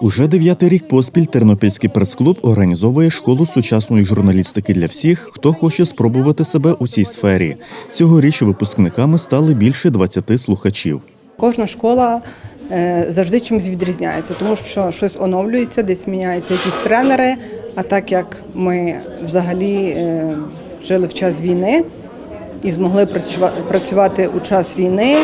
Уже дев'ятий рік поспіль Тернопільський прес-клуб організовує школу сучасної журналістики для всіх, хто хоче спробувати себе у цій сфері. Цьогоріч випускниками стали більше 20 слухачів. Кожна школа е, завжди чимось відрізняється, тому що щось оновлюється, десь міняються якісь тренери. А так як ми взагалі е, жили в час війни і змогли працюва- працювати у час війни,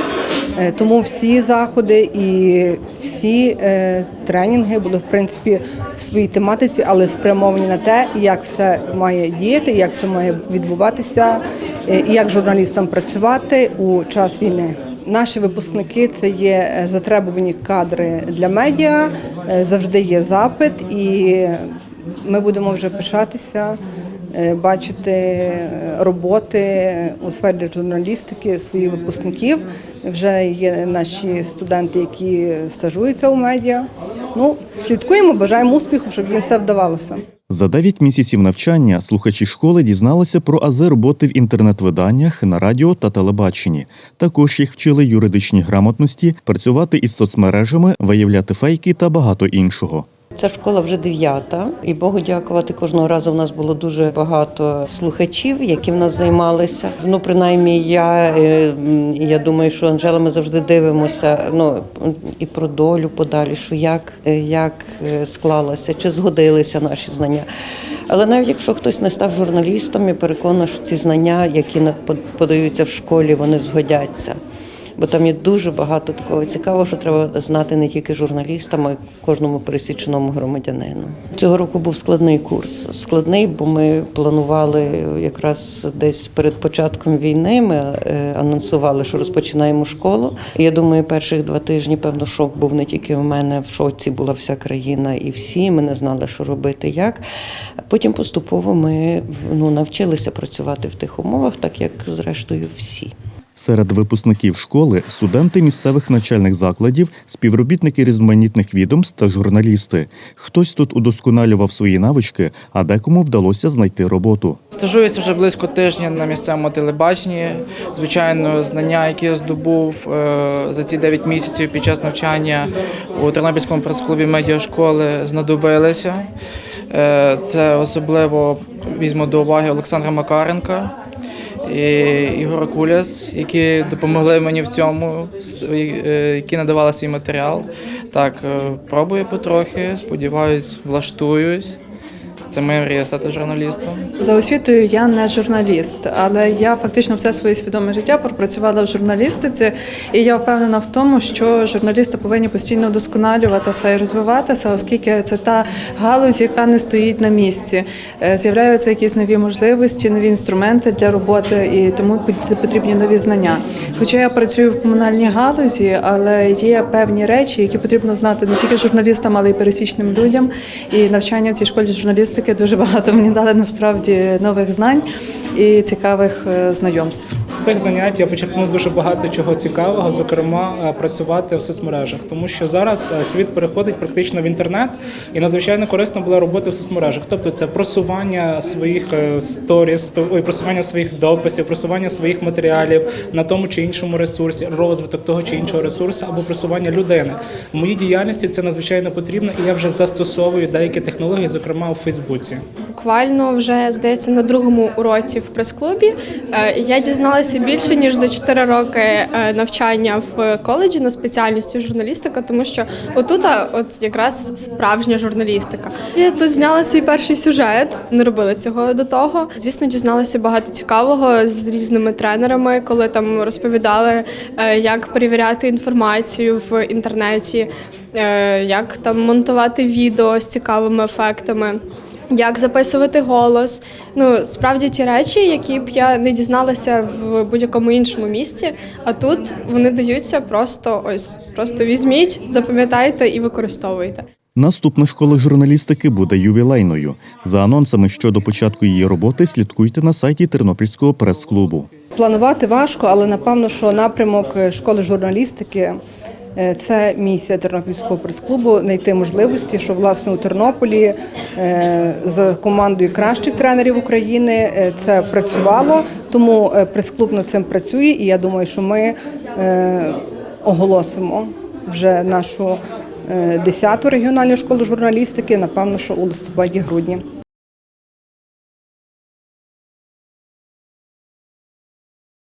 тому всі заходи і всі е, тренінги були в принципі в своїй тематиці, але спрямовані на те, як все має діяти, як все має відбуватися, е, і як журналістам працювати у час війни. Наші випускники це є е, затребувані кадри для медіа, е, завжди є запит, і ми будемо вже пишатися, е, бачити е, роботи у сфері журналістики своїх випускників. Вже є наші студенти, які стажуються у медіа. Ну, слідкуємо, бажаємо успіху, щоб їм все вдавалося. За 9 місяців навчання слухачі школи дізналися про ази роботи в інтернет-виданнях на радіо та телебаченні. Також їх вчили юридичній грамотності, працювати із соцмережами, виявляти фейки та багато іншого. Ця школа вже дев'ята, і Богу дякувати. Кожного разу в нас було дуже багато слухачів, які в нас займалися. Ну, принаймні, я, е, я думаю, що Анжела, ми завжди дивимося ну, і про долю подалі, що як, е, як е, склалося, чи згодилися наші знання. Але навіть якщо хтось не став журналістом, я переконана, що ці знання, які подаються в школі, вони згодяться. Бо там є дуже багато такого цікавого, що треба знати не тільки журналістам, а й кожному пересіченому громадянину. Цього року був складний курс. Складний, бо ми планували якраз десь перед початком війни. Ми е, анонсували, що розпочинаємо школу. Я думаю, перших два тижні, певно, шок був не тільки в мене, в шоці була вся країна і всі. Ми не знали, що робити, як. Потім поступово ми ну, навчилися працювати в тих умовах, так як зрештою всі. Серед випускників школи студенти місцевих навчальних закладів, співробітники різноманітних відомств та журналісти. Хтось тут удосконалював свої навички, а декому вдалося знайти роботу. Стажуюся вже близько тижня на місцевому телебаченні. Звичайно, знання, які я здобув е, за ці 9 місяців під час навчання у Тернопільському прес-клубі медіашколи, знадобилися. Е, Це особливо візьму до уваги Олександра Макаренка Ігора Куляс, які допомогли мені в цьому, е, які надавали свій матеріал. Так, е, пробую потрохи, сподіваюсь, влаштуюсь. Це моя мрія стати журналістом. За освітою я не журналіст, але я фактично все своє свідоме життя пропрацювала в журналістиці, і я впевнена в тому, що журналісти повинні постійно вдосконалюватися і розвиватися, оскільки це та галузь, яка не стоїть на місці. Е, З'являються якісь нові можливості, нові інструменти для роботи, і тому потрібні нові знання. Хоча я працюю в комунальній галузі, але є певні речі, які потрібно знати не тільки журналістам, але й пересічним людям. І навчання в цій школі журналістики дуже багато мені дали насправді нових знань і цікавих е, знайомств. З цих занять я почерпнув дуже багато чого цікавого, зокрема е, працювати в соцмережах, тому що зараз е, світ переходить практично в інтернет, і надзвичайно корисно була робота в соцмережах. Тобто це просування своїх сторіс, ой, просування своїх дописів, просування своїх матеріалів на тому чи іншому ресурсі, розвиток того чи іншого ресурсу або просування людини. В моїй діяльності це надзвичайно потрібно, і я вже застосовую деякі технології, зокрема у Фейсбуці. Буквально вже здається на другому уроці в прес-клубі е, я дізналася більше ніж за 4 роки е, навчання в коледжі на спеціальності журналістика, тому що отут от якраз справжня журналістика. Я тут зняла свій перший сюжет, не робила цього до того. Звісно, дізналася багато цікавого з різними тренерами, коли там розповідали, е, як перевіряти інформацію в інтернеті, як там монтувати відео з цікавими ефектами. Як записувати голос? Ну справді ті речі, які б я не дізналася в будь-якому іншому місці. А тут вони даються просто ось, просто візьміть, запам'ятайте і використовуйте. Наступна школа журналістики буде ювілейною. За анонсами щодо початку її роботи слідкуйте на сайті Тернопільського прес-клубу. Планувати важко, але напевно, що напрямок школи журналістики це місія Тернопільського прес-клубу знайти можливості, що власне у Тернополі е, з командою кращих тренерів України е, це працювало. Тому е, прес-клуб над цим працює, і я думаю, що ми е, оголосимо вже нашу 10-ту регіональну школу журналістики, напевно, що у листопаді-грудні.